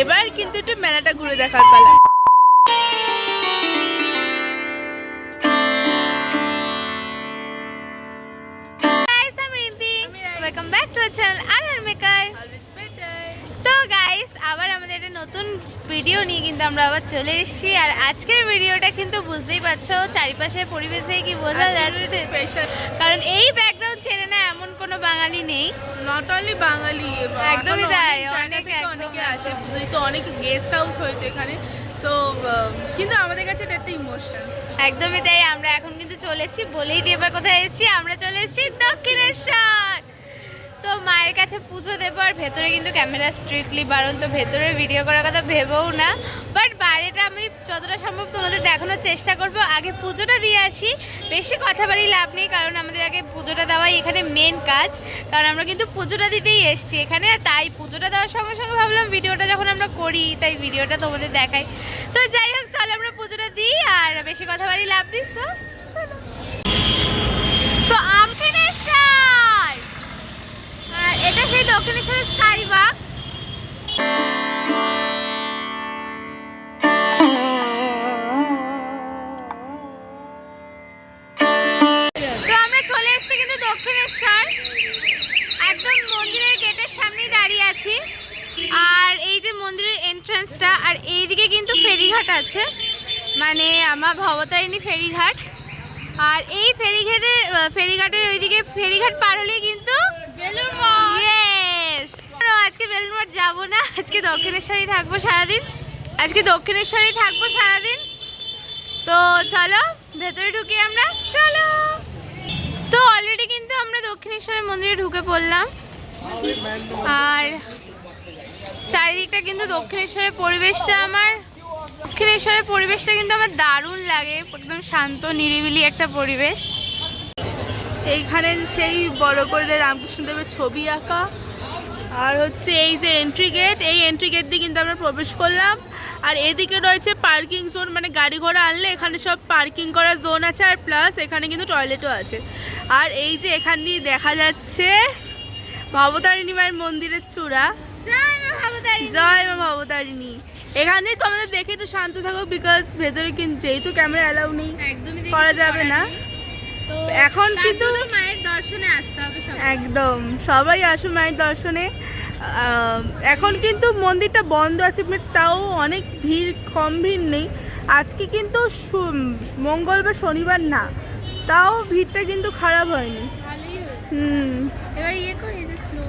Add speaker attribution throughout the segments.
Speaker 1: এবার কিন্তু একটু মেলাটা ঘুরে দেখার পালা।
Speaker 2: Maker. তো গাইস আবার আমাদের একটা নতুন ভিডিও নিয়ে কিন্তু আমরা আবার চলে এসেছি। আর আজকের ভিডিওটা কিন্তু বুঝতেই পারছ চারিপাশের পরিবেশে কি বোঝা যাচ্ছে। কারণ এই কোনো বাঙালি নেই?
Speaker 1: নট অনলি বাঙালি
Speaker 2: একদমই তাই,
Speaker 1: অনেক
Speaker 2: অনেক,
Speaker 1: আসে বুঝলি তো অনেক গেস্ট হাউস হয়েছে এখানে। তো কিন্তু আমাদের কাছে এটা একটা ইমোশন
Speaker 2: একদমই তাই আমরা এখন কিন্তু চলে এসেছি বলেই দিয়ে এবার কোথায় এসেছি আমরা চলে এসেছি দক্ষিণেশ্বর। তো মায়ের কাছে পুজো দেবো আর ভেতরে কিন্তু ক্যামেরা স্ট্রিক্টলি বারণ তো ভেতরে ভিডিও করার কথা ভেবেও না। বাট বাইরেটা আমি যতটা সম্ভব তোমাদের দেখানোর চেষ্টা করব। আগে পুজোটা দিয়ে আসি। বেশি কথা বাড়ি লাভ নেই, কারণ আমাদের আগে পুজোটা দেওয়াই এখানে মেন কাজ। কারণ আমরা কিন্তু পুজোটা দিতেই এসেছি এখানে তাই পুজোটা দেওয়ার সঙ্গে সঙ্গে ভাবলাম ভিডিওটা যখন আমরা করি, তাই ভিডিওটা তোমাদের দেখাই। তো যাই হোক, চলো আমরা পুজোটা দিই, আর বেশি কথা বাড়ি লাভ নেই, তো এটা সেই দক্ষিণেশ্বরের স্কাই দক্ষিণেশ্বর একদম মন্দিরের গেটের সামনেই দাঁড়িয়ে আছি। আর এই যে মন্দিরের এন্ট্রান্সটা আর এইদিকে কিন্তু ফেরিঘাট আছে। মানে আমার ভবতারিণী ফেরিঘাট। আর এই ফেরিঘাটের ফেরিঘাটের ওইদিকে ফেরিঘাট পার হলেই কিন্তু বেলুর আজকে বেলুর মঠ যাব না। আজকে দক্ষিণেশ্বরেই থাকব সারাদিন। আজকে দক্ষিণেশ্বরেই থাকব সারাদিন। তো চলো ভেতরে ঢুকি আমরা। চলো! তো অলরেডি কিন্তু দক্ষিণেশ্বরের মন্দিরে ঢুকে পড়লাম। আর চারিদিকটা কিন্তু দক্ষিণেশ্বরের পরিবেশটা আমার দক্ষিণেশ্বরের পরিবেশটা কিন্তু আমার দারুণ লাগে। একদম শান্ত, নিরিবিলি একটা পরিবেশ।
Speaker 1: এইখানে সেই বড় করে রামকৃষ্ণদেবের ছবি আঁকা। আর হচ্ছে এই যে এন্ট্রি গেট এই এন্ট্রি গেট দিয়ে কিন্তু আমরা প্রবেশ করলাম। আর এদিকে রয়েছে পার্কিং জোন মানে গাড়ি ঘোড়া আনলে এখানে সব পার্কিং করার জোন আছে আর প্লাস এখানে কিন্তু টয়লেটও আছে। আর এই যে এখান দিয়ে দেখা যাচ্ছে ভবতারিণী মায়ের মন্দিরের চূড়া।
Speaker 2: জয় মা ভবতারিণী।
Speaker 1: জয় মা ভবতারিণী। তো আমাদের দেখে একটু শান্ত থাকো বিকজ ভেতরে কিন্তু যেহেতু ক্যামেরা অ্যালাউ নেই করা যাবে না।
Speaker 2: তো
Speaker 1: এখন কিন্তু- একদম সবাই আসুন মায়ের দর্শনে। এখন কিন্তু মন্দিরটা বন্ধ আছে তাও অনেক ভিড় কম ভিড় নেই। আজকে কিন্তু মঙ্গল মঙ্গলবার শনিবার না তাও ভিড়টা কিন্তু খারাপ হয়নি। হুম।
Speaker 2: এবার ইয়ে করি যে স্লো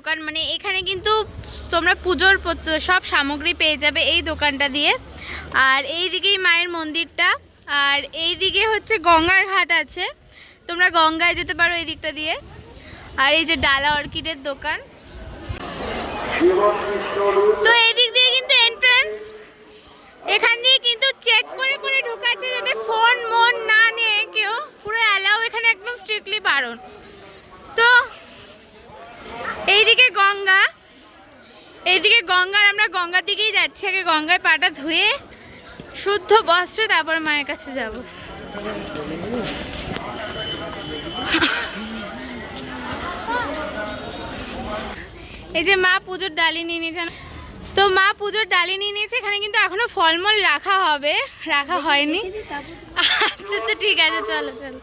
Speaker 2: দোকান মানে এখানে কিন্তু তোমরা পুজোর সব সামগ্রী পেয়ে যাবে এই দোকানটা দিয়ে। আর এই দিকেই মায়ের মন্দিরটা, আর এই দিকে হচ্ছে গঙ্গার ঘাট আছে। তোমরা গঙ্গায় যেতে পারো এই দিকটা দিয়ে। আর এই যে ডালা অর্কিডের দোকান। তো এই দিক দিয়ে কিন্তু এন্ট্রান্স এখান দিয়ে কিন্তু চেক করে করে ঢোকাচ্ছে যাতে ফোন মন না নিয়ে কেউ। পুরো অ্যালাউ এখানে একদম স্ট্রিক্টলি বারণ। তো এইদিকে গঙ্গা। এইদিকে গঙ্গার আমরা গঙ্গার দিকেই যাচ্ছি। আগে গঙ্গায় পাটা ধুয়ে শুদ্ধ বস্ত্রে তারপর মায়ের কাছে যাব। এই যে মা পুজোর ডালি নিয়ে নিয়েছেন তো মা পুজোর ডালি নিয়ে নিয়েছে, এখানে কিন্তু এখনও ফলমূল রাখা হবে। রাখা হয়নি। আচ্ছা আচ্ছা ঠিক আছে, চলো চলো।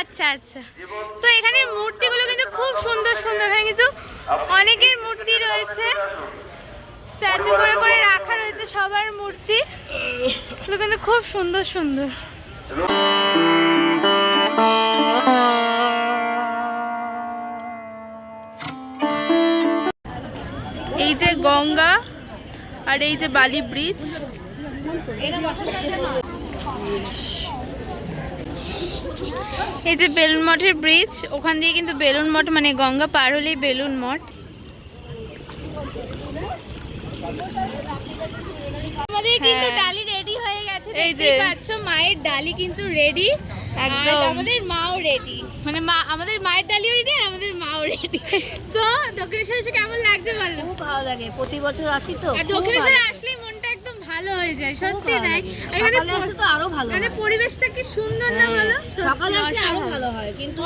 Speaker 2: আচ্ছা আচ্ছা। তো এখানে মূর্তিগুলো কিন্তু খুব সুন্দর সুন্দর এখানে কিন্তু অনেকের মূর্তি রয়েছে। স্ট্যাচু করে করে রাখা রয়েছে সবার মূর্তি। এগুলো কিন্তু খুব সুন্দর সুন্দর।
Speaker 1: এই যে গঙ্গা আর এই যে বালি ব্রিজ।
Speaker 2: এই যে বেলুন মঠের ব্রিজ ওখান দিয়ে কিন্তু বেলুন মঠ মানে গঙ্গা পার হলেই বেলুন মঠ। আমাদের কিন্তু
Speaker 1: হ্যাঁ।
Speaker 2: ডালি রেডি হয়ে গেছে
Speaker 1: এই যে।
Speaker 2: পাচ্ছ মায়ের ডালি কিন্তু রেডি আর আমাদের মাও রেডি মানে মা আমাদের মায়ের ডালিও রেডি আর আমাদের মাও রেডি সো দক্ষিণেশ্বর এসে কেমন লাগছে বলো?
Speaker 3: খুব ভালো লাগে প্রতি বছর আসি তো
Speaker 2: আর
Speaker 3: খুব
Speaker 2: আসলেই ভালো হয়ে যায় সত্যি তাই?
Speaker 3: লাগে।
Speaker 2: এখানে
Speaker 3: আসলে তো আরও ভালো
Speaker 2: মানে পরিবেশটা কি সুন্দর না
Speaker 3: হ্যাঁ,
Speaker 2: বলো?
Speaker 3: সকালে আসলে
Speaker 2: আরও
Speaker 3: ভালো হয় কিন্তু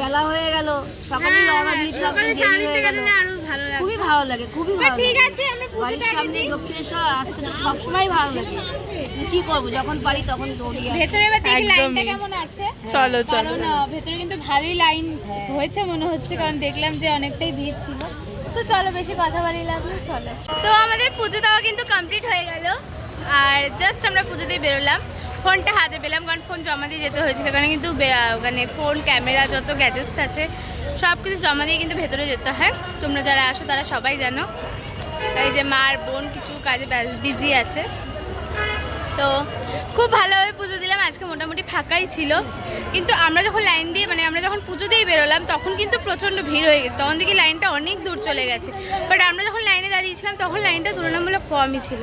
Speaker 3: বেলা হয়ে গেল সকালে রওনা দিয়েছিলাম
Speaker 2: সকালে
Speaker 3: দেরি হয়ে গেল।
Speaker 2: আরও ভালো লাগবে।
Speaker 3: খুবই ভালো লাগে খুবই
Speaker 2: বা
Speaker 3: ভালো
Speaker 2: ঠিক আছে আমরা
Speaker 3: বাড়ির সামনে। দক্ষিণেশ্বর আসতে সবসময় ভালো লাগে। কি করব যখন পারি তখন দৌড়ি আসি।
Speaker 2: ভেতরে এবার দেখি লাইনটা কেমন আছে।
Speaker 1: চলো চলো
Speaker 2: ভেতরে কিন্তু ভালোই লাইন হয়েছে মনে হচ্ছে কারণ দেখলাম যে অনেকটাই ভিড় ছিল। তো চলো বেশি কথা বাড়িয়ে লাগল চলো। তো আমাদের পুজো দেওয়া কিন্তু কমপ্লিট হয়ে গেল। আর জাস্ট আমরা পুজো দিয়ে বেরোলাম। ফোনটা হাতে পেলাম, কারণ ফোন জমা দিয়ে যেতে হয়েছিল। কারণ কিন্তু মানে ফোন ক্যামেরা যত গ্যাজেটস আছে সব কিছু জমা দিয়ে কিন্তু ভেতরে যেতে হয়। তোমরা যারা আসো, তারা সবাই জানো। এই যে মার বোন কিছু কাজে বিজি আছে। তো খুব ভালোভাবে পুজো দিলাম, আজকে মোটামুটি ফাঁকাই ছিল। কিন্তু আমরা যখন লাইন দিয়ে মানে আমরা যখন পুজো দিয়ে বেরোলাম, তখন কিন্তু প্রচণ্ড ভিড় হয়ে গেছে। তখন দেখি লাইনটা অনেক দূর চলে গেছে। বাট আমরা যখন লাইনে দাঁড়িয়েছিলাম, তখন লাইনটা তুলনামূলক কমই ছিল।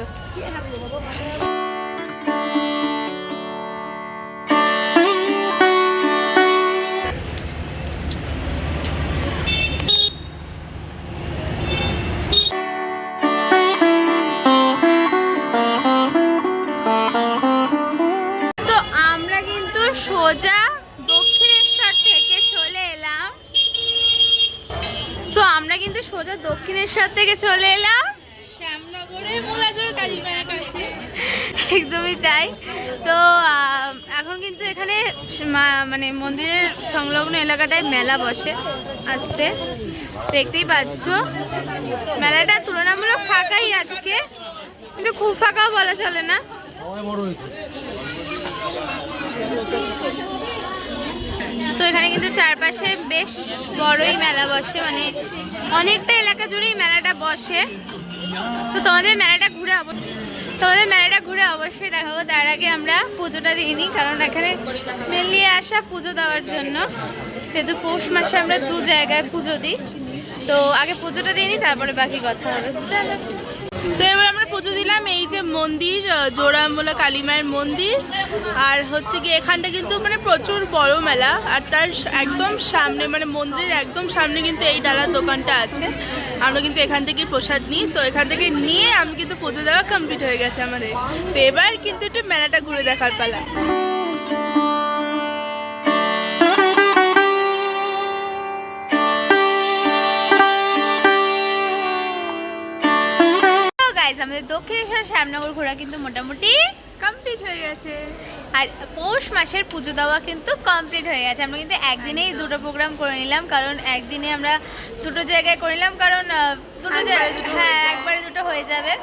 Speaker 2: থেকে চলে এলাম। একদমই তাই। তো এখন কিন্তু এখানে মানে মন্দিরের সংলগ্ন এলাকাটায় মেলা বসে আসতে। দেখতেই পাচ্ছ মেলাটা তুলনামূলক ফাঁকাই আজকে। কিন্তু খুব ফাঁকাও বলা চলে না। তো এখানে কিন্তু চারপাশে বেশ বড়ই মেলা বসে। মানে অনেকটা এলাকা জুড়েই মেলাটা বসে। তো তোমাদের মেলাটা ঘুরে তোমাদের মেলাটা ঘুরে অবশ্যই দেখাবো। তার আগে আমরা পুজোটা দিইনি কারণ এখানে মেনলি আসা পুজো দেওয়ার জন্য। সেহেতু পৌষ মাসে আমরা দু জায়গায় পুজো দিই। তো আগে পুজোটা দিইনি তারপরে বাকি কথা হবে। চলো।
Speaker 1: তো এবার আমরা পুজো দিলাম, এই যে মন্দির জোড়ামোলা কালী মায়ের মন্দির, আর হচ্ছে কি এখানটা কিন্তু মানে প্রচুর বড় মেলা, আর তার একদম সামনে মানে মন্দিরের একদম সামনে কিন্তু এই ডালার দোকানটা আছে। আমরা কিন্তু এখান থেকে প্রসাদ নিই তো এখান থেকে নিয়ে আমি কিন্তু পুজো দেওয়া কমপ্লিট হয়ে গেছে আমাদের। তো এবার কিন্তু একটু মেলাটা ঘুরে দেখার পালা।
Speaker 2: দক্ষিণেশ্বর শ্যামনগর ঘোরা কিন্তু মোটামুটি
Speaker 1: কমপ্লিট হয়ে গেছে।
Speaker 2: আর পৌষ মাসের পুজো দেওয়া কিন্তু কমপ্লিট হয়ে গেছে। আমরা কিন্তু একদিনেই দুটো প্রোগ্রাম করে নিলাম কারণ একদিনে আমরা দুটো জায়গায় করে নিলাম কারণ দুটো জায়গায়
Speaker 1: দুটো
Speaker 2: হ্যাঁ একবারে দুটো হয়ে যাবে।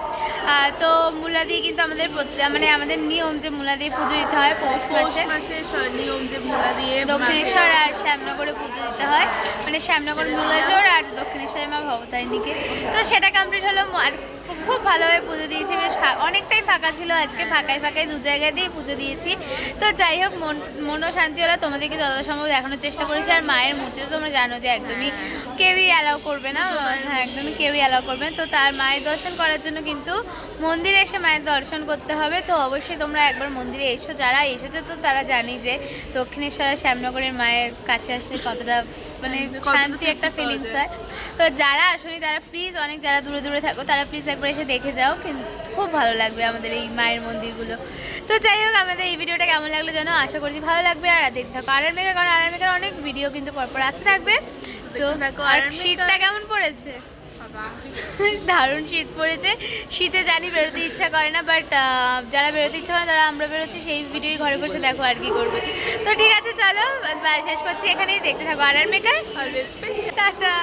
Speaker 2: তো মূলা দিয়ে কিন্তু আমাদের মানে আমাদের নিয়ম যে মূলা দিয়ে পুজো দিতে হয় পৌষ মাসে।
Speaker 1: নিয়ম যে ভোলা দিয়ে
Speaker 2: দক্ষিণেশ্বর আর শ্যামনগরে পুজো দিতে হয়। মানে শ্যামনগর মূলাজোর আর দক্ষিণেশ্বরের মা ভবতারিণীকে। তো সেটা কমপ্লিট হলো আর খুব- ভালোভাবে পুজো দিয়েছি বেশ অনেকটাই ফাঁকা ছিল আজকে ফাঁকায় ফাঁকায় দু জায়গায় দিয়ে পুজো দিয়েছি। তো যাই হোক মন মনও শান্তি হলো তোমাদেরকে যতটা সম্ভব দেখানোর চেষ্টা করেছি আর মায়ের মূর্তি তো তোমরা জানো যে একদমই কেউই অ্যালাউ করবে না হ্যাঁ একদমই কেউই অ্যালাউ করবে তো তার মায়ের দর্শন করার জন্য কিন্তু মন্দিরে এসে মায়ের দর্শন করতে হবে। তো অবশ্যই তোমরা একবার মন্দিরে এসো যারা এসেছ তো তারা জানি যে দক্ষিণেশ্বর আর শ্যামনগরের মায়ের কাছে আসলে কতটা মানে শান্তি একটা ফিলিংস হয় তো যারা আসলে তারা প্লিজ অনেক যারা দূরে দূরে থাকো তারা প্লিজ একবার এসে দেখে যাও কিন্তু খুব ভালো লাগবে আমাদের এই মায়ের মন্দিরগুলো। তো যাই হোক আমাদের এই ভিডিওটা কেমন লাগল যেন আশা করছি ভালো লাগবে। আর দেখতে থাকো আর মেঘা কারণ আর মেঘার অনেক ভিডিও কিন্তু পরপর আসতে থাকবে। তো আর শীতটা কেমন পড়েছে? দারুণ শীত পড়েছে। শীতে জানি বেরোতে ইচ্ছা করে না বাট যারা বেরোতে ইচ্ছা করে তারা আমরা বেরোচ্ছি সেই ভিডিওই ঘরে বসে দেখো আর কি করবে। তো ঠিক আছে চলো শেষ করছি এখানেই দেখতে থাকো আর আর মেকার।
Speaker 1: Always
Speaker 2: tata.